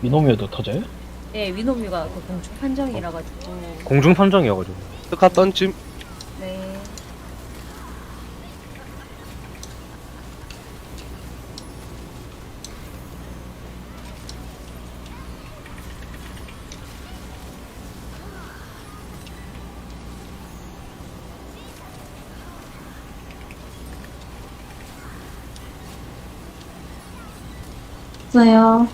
미노미어도 터져요? 네, 위노미가 그 공중 판정이라 가지고. 공중 판정이어가지고. 스카 던짐 네. 있어요.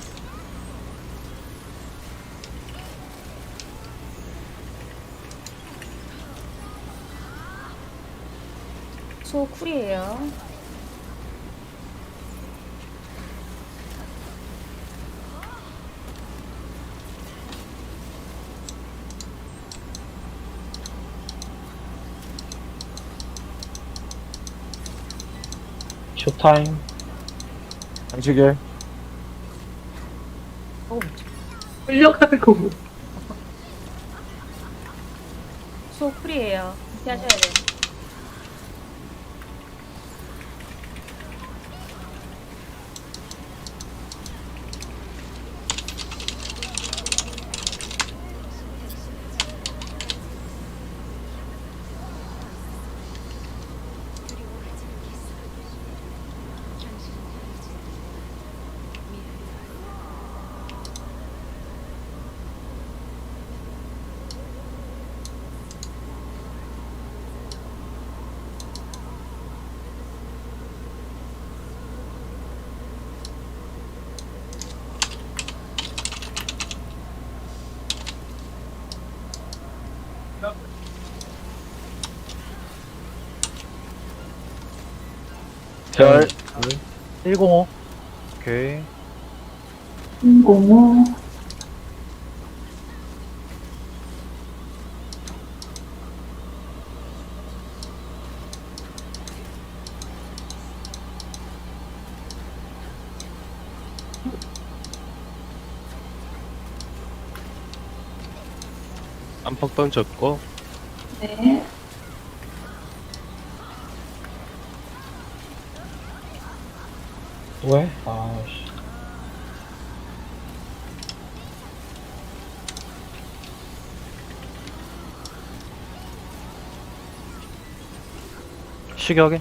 소 쿨이에요. 쇼타임. 장치길. 어우, 끌려가는 거 뭐. 소 쿨이에요. 피하셔야 돼요. 별. 105. 오케이. 공공 안팎 던졌고 네. 왜? 아씨. 시격에.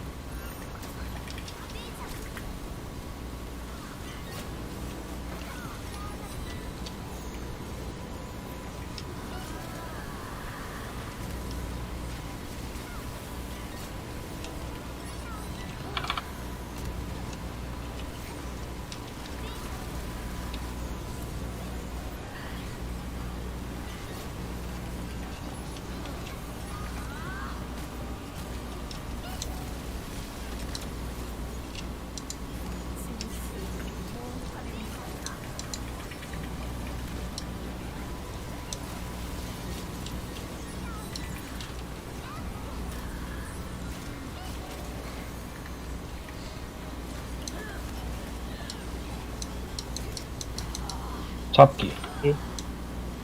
잡기.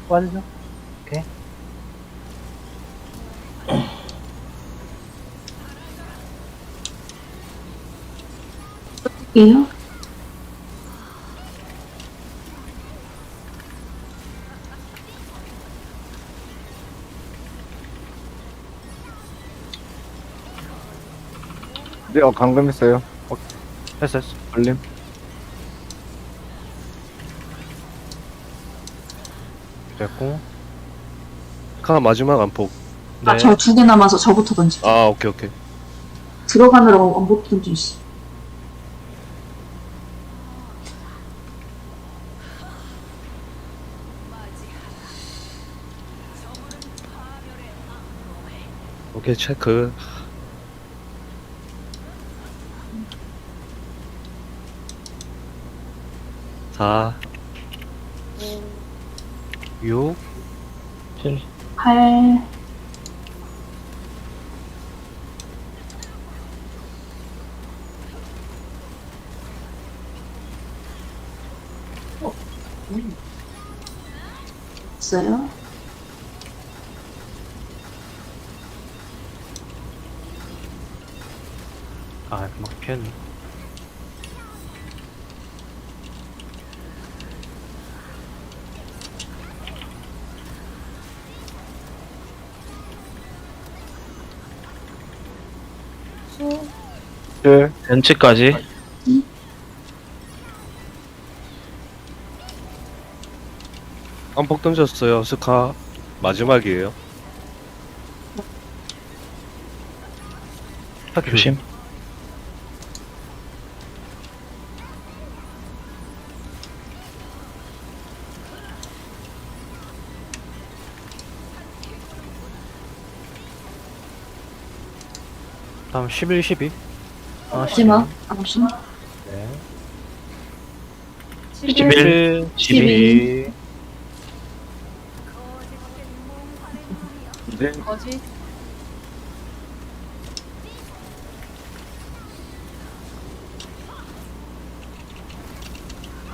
완료. 게요 네, 어, 감금했어요. 했어, 했어. 걸림. 됐고. 스카 마지막 안폭 네. 아, 저 두 개 남아서 저부터 던지. 아 오케이 오케이 들어가느라고 못 던지시. 오케이 체크 사 6. 7. 8. 어, 있어요? 아, 막 피했네. 칠, 벤치까지. 안폭 던졌어요. 스카 마지막이에요. 조심. 다음 11, 12. 아, 마지막 암수. 네. 11, 12. 이제 거짓.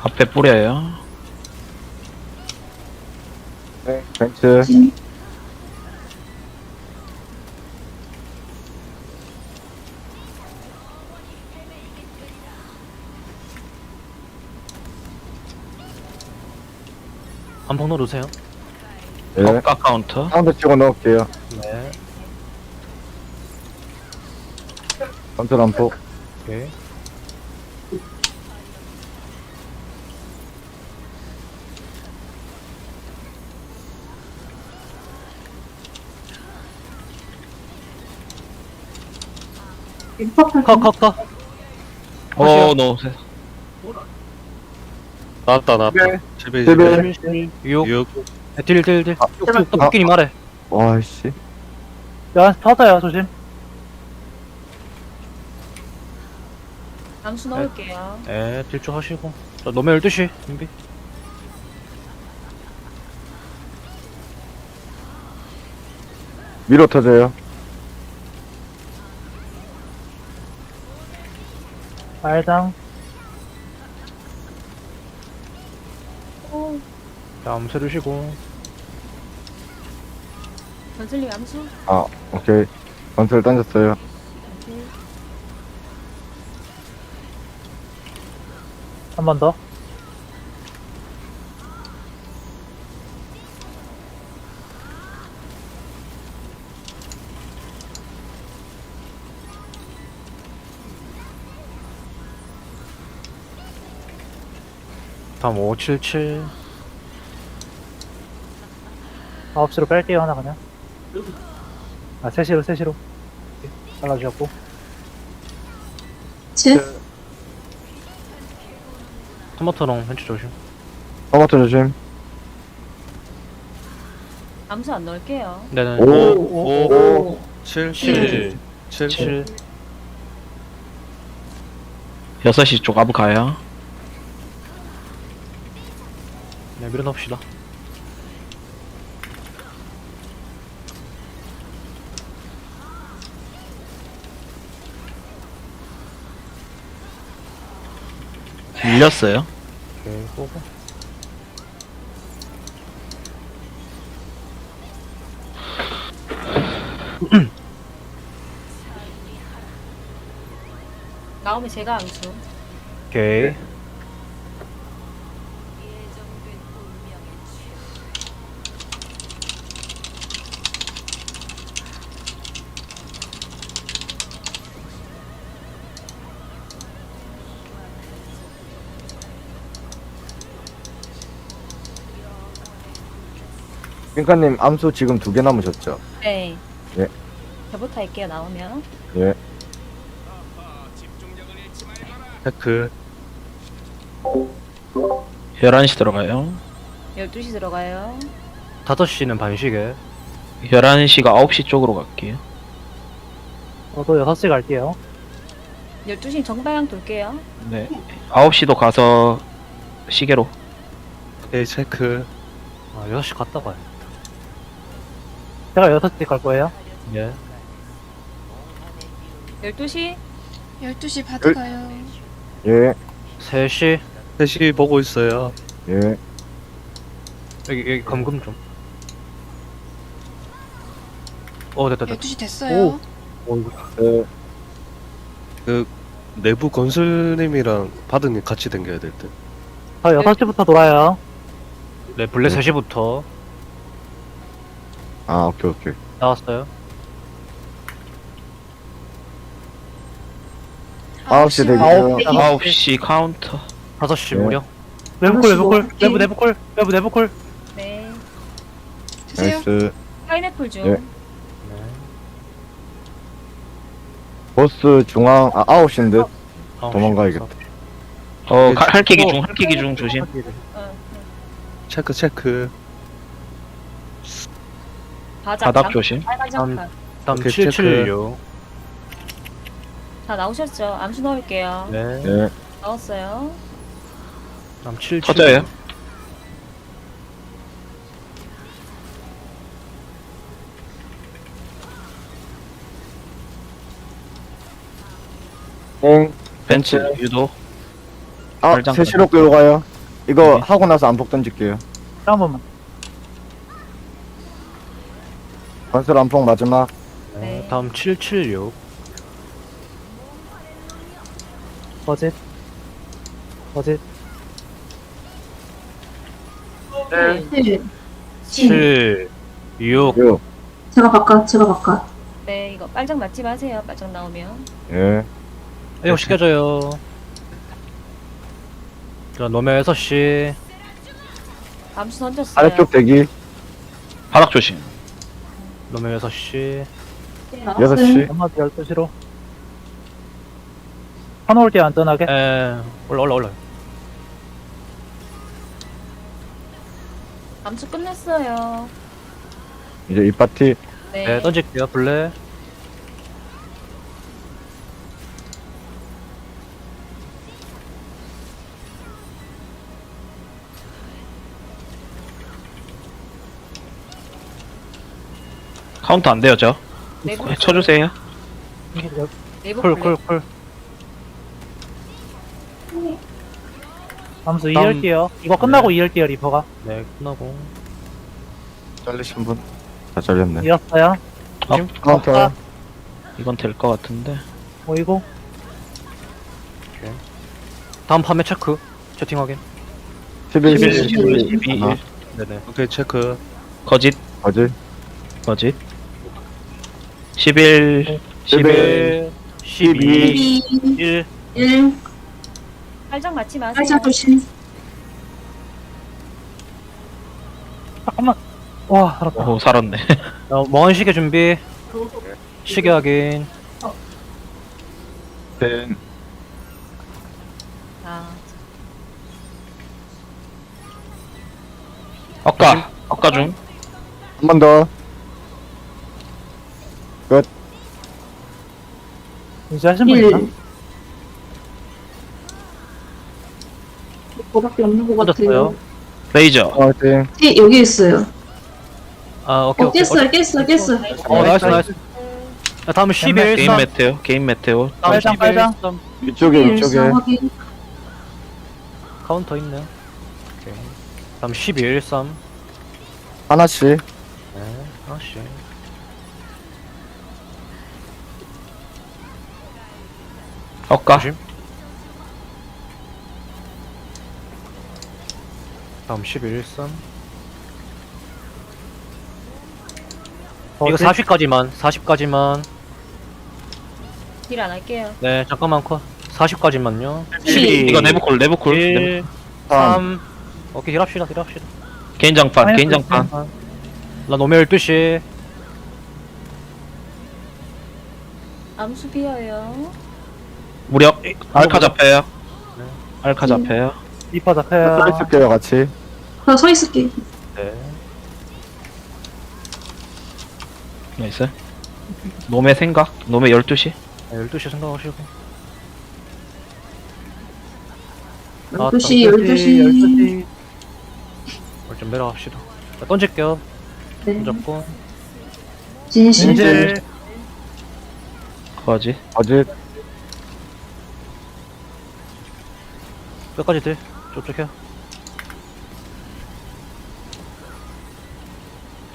앞에 뿌려요. 네, 벤츠, 칠, 한번 넣어주세요. 예. 깎아 카운터. 사운드 치고 넣을게요. 네. 전투 안폭. 오케이. 컷, 컷, 컷. 어, 노. 나왔다 나왔다. 네. 7배 11, 11, 6. 6. 네, 딜, 딜, 딜. 제발. 또 복귀니 말해. 와이씨. 야, 터져요, 조심. 암수 넣을게요. 네, 딜좀 하시고. 자, 노면 12시. 준비. 위로 터져요. 알장. 자, 암수 주시고. 전슬님 암수. 아, 오케이. 전투를 던졌어요. 네. 한번 더. 다음 577. 9시로 뺄게요, 하나 그냥. 아, 3시로, 3시로. 잘라주셨고. 칠, 토마토랑 벤치 조심. 토마토 조심. 암수 안 넣을게요. 네네. 오, 오, 오, 7, 칠. 7, 7. 7. 6시 쪽 아부 가요. 네, 밀어넣읍시다. 밀렸어요. 오케이, 쏘고. 나오면 제가 암수. 오케이. 핑카님 암수 지금 두 개 남으셨죠? 네. 예. 저부터 할게요, 나오면. 예. 체크. 11시 들어가요. 12시 들어가요. 5시는 반시계. 11시가 9시 쪽으로 갈게요. 저도 6시 갈게요. 12시 정방향 돌게요. 네. 9시도 가서 시계로. 오케이, 체크. 아, 6시 갔다 가요. 제가 6시 갈 거예요. 예. 12시 12시 바드 가요. 예, 3시. 3시 보고 있어요. 예. 여기, 여기 감금 좀. 어, 됐다, 됐다. 12시 됐어요. 오, 이거. 네. 그 내부 건설님이랑 바드님 같이 댕겨야 될 듯. 저 6시부터 돌아요. 네, 블랙 네. 3시부터 아, 오케이, 오케이. 나왔어요. 아홉 시 대기 아홉 중. 아홉 9시 카운터 5시 네. 무려. 내부콜, 내부콜, 시 내부, 내부콜, 내부, 내부콜. 네. 나이스. 파인애플 중. 예. 보스 중앙, 아, 아홉 시인 듯. 아홉 시. 도망가야겠다. 어 가- 할퀴 기 중 할퀴 기 중 조심 어, 네. 체크 체크. 바닥, 조심 빨간. 다음 오케이, 776. 다 나오셨죠? 암수 넣을게요. 네. 예. 넣었어요. 다음 776. 터져요 응. 벤츠 유도 아, 발장 세시로 끌고 가요. 이거 네. 하고 나서 안폭 던질게요. 한 번만. 건설 안폭 마지막. 네. 네. 다음 776. 거짓. 거짓. 네. 7. 7 6 요. 제가 바깥, 제가 바깥. 네, 이거 빨장 맞지 마세요. 빨장 나오면. 예. 이거 시켜줘요. 자, 노면 6시. 암수 던졌어요. 아래쪽 대기. 바닥 조심 노면 6시. 여섯 시. 한마디 12시로. 한올 때 안전하게. 에, 올라, 올라, 올라. 암수 끝냈어요. 이제 이 파티. 네. 네, 던질게요, 블랙. 카운터 안 돼요 저 내부, 네, 쳐주세요 내부 플레이. 쿨, 쿨. 함수 다음- 2열게요. 이거 끝나고 2열게요, 리퍼가. 네, 끝나고. 잘리신 분. 다 잘렸네. 이었어요. 카운터. 이건 될 것 같은데 보이고. 다음 판매 체크. 채팅 확인. 11, 11, 11, 11, 12. 12, 아, 1 네네. 오케이 체크. 거짓 거짓. 거짓 11 11 12, 12. 1. 1. 빨장 맞지 마세요. 팔자 조심. 잠깐만. 와, 알았다. 오 살았네 어, 먼 시계 준비. 시계 확인. 벤. 아, 엇가 엇가 중 한 번 더. 이제 하신 분 있나? 1. 그거밖에 없는 것 같아요. 레이저 파이팅. 예, 여기 있어요. 아, 오케이, 어, 오케이. 깼어요, 깼어요, 깼어요. 어, 나이스, 나이스. 자, 다음은 11, 게임 3. 메테오 게임 메테오 다음 빨장, 11, 빨장. 3. 이쪽에, 1. 이쪽에. 확인. 카운터 있네요. 오케이. 다음 12, 3. 하나씩. 네, 하나씩. 엇가 조심. 다음 11, 3. 이거 40까지만, 40까지만. 딜 안 할게요. 네, 잠깐만 컷. 40까지만요. 12 이거 내부콜 내부콜 1, 내부- 3. 오케이, 힐합시다, 힐합시다. 개인 장판 개인 장판 나 노면 12시. 암수 비어요. 무력 알카 잡혀요 네. 알카 잡혀요 리퍼 잡혀요. 서 있을게요, 같이. 나서 있을게. 네. 나이스 놈의 생각 놈의 12시 네, 12시 생각하시고. 아, 12시, 12시. 12시. 오늘 좀 내려갑시다. 자, 던질게요. 네. 던졌고. 진실. 이제 거짓 거짓. 끝까지 들. 쪽쪽해요.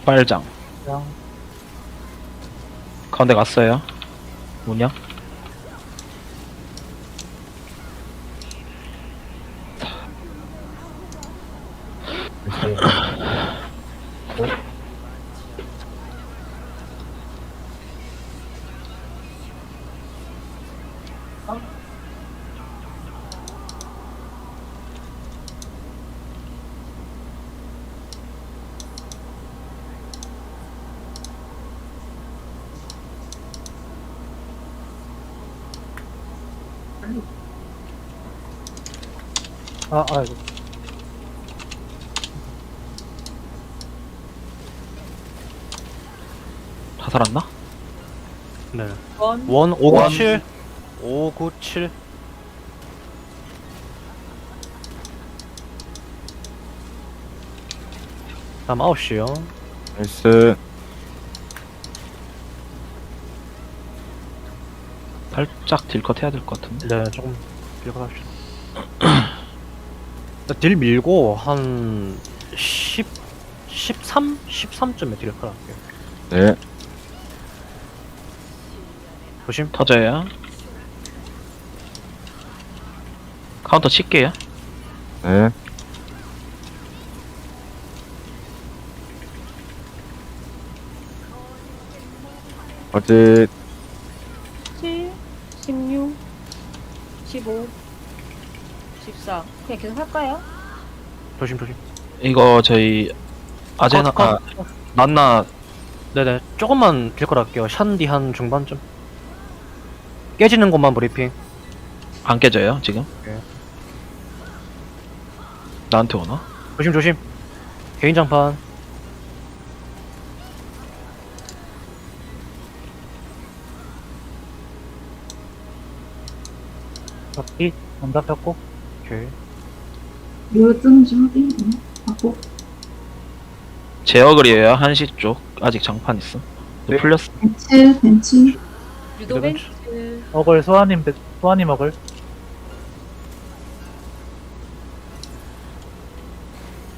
빨장 그냥 가운데 갔어요 문양 아, 아이고. 다 살았나? 네. 원. 원 597. 597. 다음 9시요. 나이스. 살짝 딜컷 해야 될 것 같은데. 네, 조금 길게 합시다. 딜 밀고 한 10, 13? 13쯤에 딜을 할게요. 네. 조심. 터져요. 카운터 칠게요. 네. 어디 7, 16, 15, 14. 그냥 계속 할까요? 조심, 조심. 이거 저희 아제나 컷, 아 컷. 난나 네네. 조금만 할게요. 샨디 한 중반쯤. 깨지는 것만 브리핑. 안 깨져요 지금? 네. 나한테 오나? 조심, 조심. 개인 장판. 잡기. 안 잡혔고. 오케이. 뭐 뜨는지 확인. 응. 하고. 제어글이에요 한시 쪽 아직 장판 있음. 네. 풀렸어. 벤츠, 벤츠. 유도벤츠. 먹을 소아님, 배- 소아님 먹을.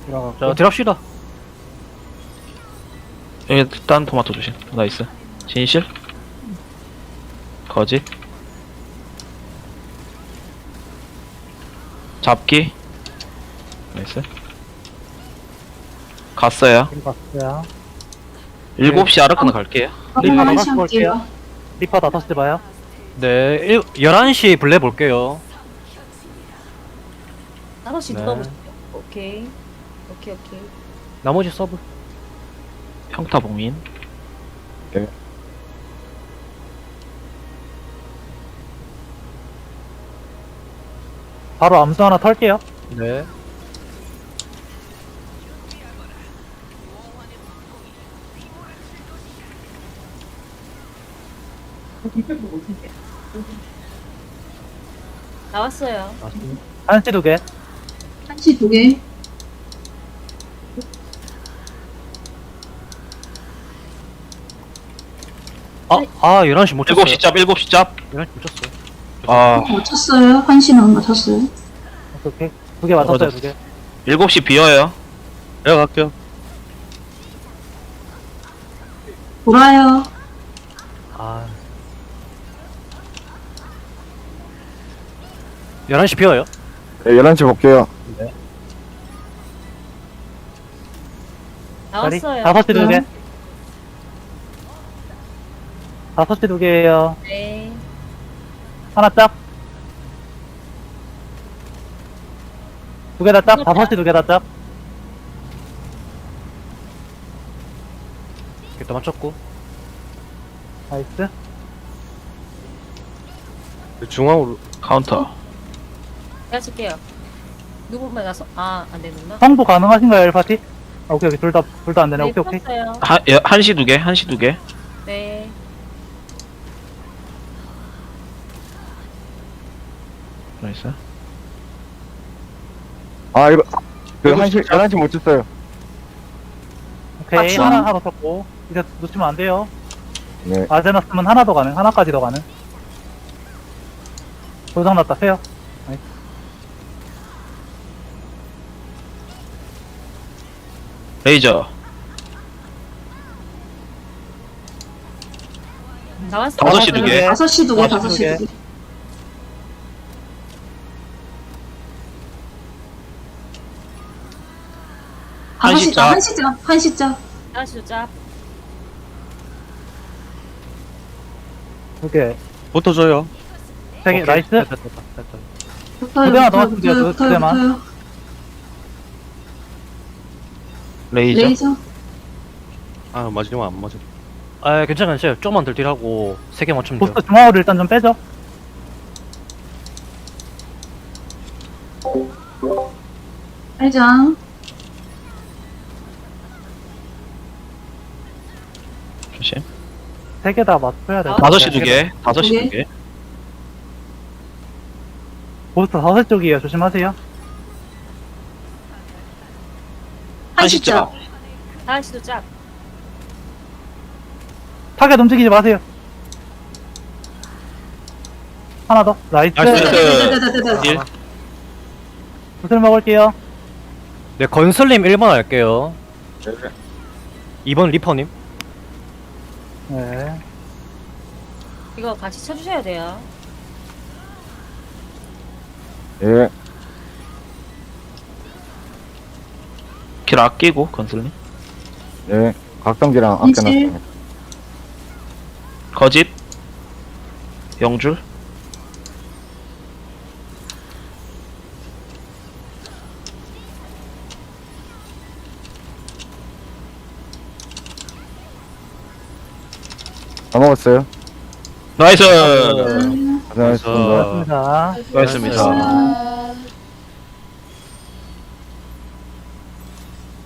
들어가고. 자, 딜합시다. 여기 딴 토마토 조심. 나이스. 진실. 거짓. 잡기. 나이스. 갔어요. 딜 봤어요. 7시 아르크나 갈게요. 나가서 한시 볼게요. 할게요. 리퍼 5시 봐요. 네, 일, 11시 블레 볼게요. 5시 네. 누가 보세요? 오케이. 오케이, 오케이. 나머지 서브. 평타 봉인. 바로 암수 하나 털게요. 네. 나왔어요. 한시 두 개. 한시 두 개. 아, 아, 11시 못 쳤어요. 7시 짭, 7시 짭. 11시 못 쳤어요. 아, 맞췄어요. 한시는 안 맞췄어요. 오케이. 두 개 맞았어요, 맞았어. 두 개. 7시 비어요. 내가 갈게요. 돌아요. 아. 11시 비어요. 네, 11시 볼게요. 자리. 나왔어요. 다섯 시두 개. 네. 다섯 시두 개예요. 네. 하나 짝. 두개다 짝. 다섯 시 두 개다 짝. 이렇게 또 맞췄고. 나이스. 중앙으로 카운터. 제가 칠게요. 누구 만 나서, 아, 안 되는구나. 성부 가능하신가요, 1파티? 아, 오케이, 오케이. 둘 다, 둘 다 안 되네. 네, 오케이, 오케이. 풀었어요. 한, 예, 1시 2개, 1시 2개. 네. 나이스. 아, 이거, 그, 1시, 11시 못 쳤어요. 오케이. 맞죠? 하나, 하나 쳤고. 이제 놓치면 안 돼요. 네. 아제나스면 하나 더 가능. 하나까지 더 가능. 고장났다, 세요. 레이저. 나왔어요. 다섯 시 두 개. 다섯 시 두 개, 다섯 다섯 시시두두 개. 다섯 한시 시 짜, 짜. 한시 짜, 한시 짜. 나왔어요, 짭. 두 개. 붙어줘요. 세 개, 오케이. 나이스. 됐다, 됐다, 됐다. 붙어요, 두 대만 붙어요, 넣었으면 돼요, 붙어요, 두 대만. 붙어요. 레이저. 레이저. 아 마지막 안 맞아. 아, 괜찮아요. 괜찮아요. 조금만 덜 딜하고 3개 맞추면 돼요. 보스 중앙으로 일단 좀 빼죠. 팔장. 조심. 세 개 다 맞춰야 돼. 아, 다섯 시 두 개. 다섯 시 두 개. 두 개. 보스터 다섯 쪽이에요. 조심하세요. 한시점. 다한 씨도 짝. 타겟 움직이지 마세요. 하나 더. 나이스. 나이스. 일. 구슬 먹을게요. 네, 건슬님 1번 할게요. 2번 리퍼님. 네. 이거 같이 쳐주셔야 돼요. 예. 길 아끼고 건슬님. 예. 각성기랑. 아껴놨습니다. 거짓. 영줄. 다 먹었어요. 나이스. 음, 고생하셨습니다. 고맙습니다. 수고하셨습니다. 아.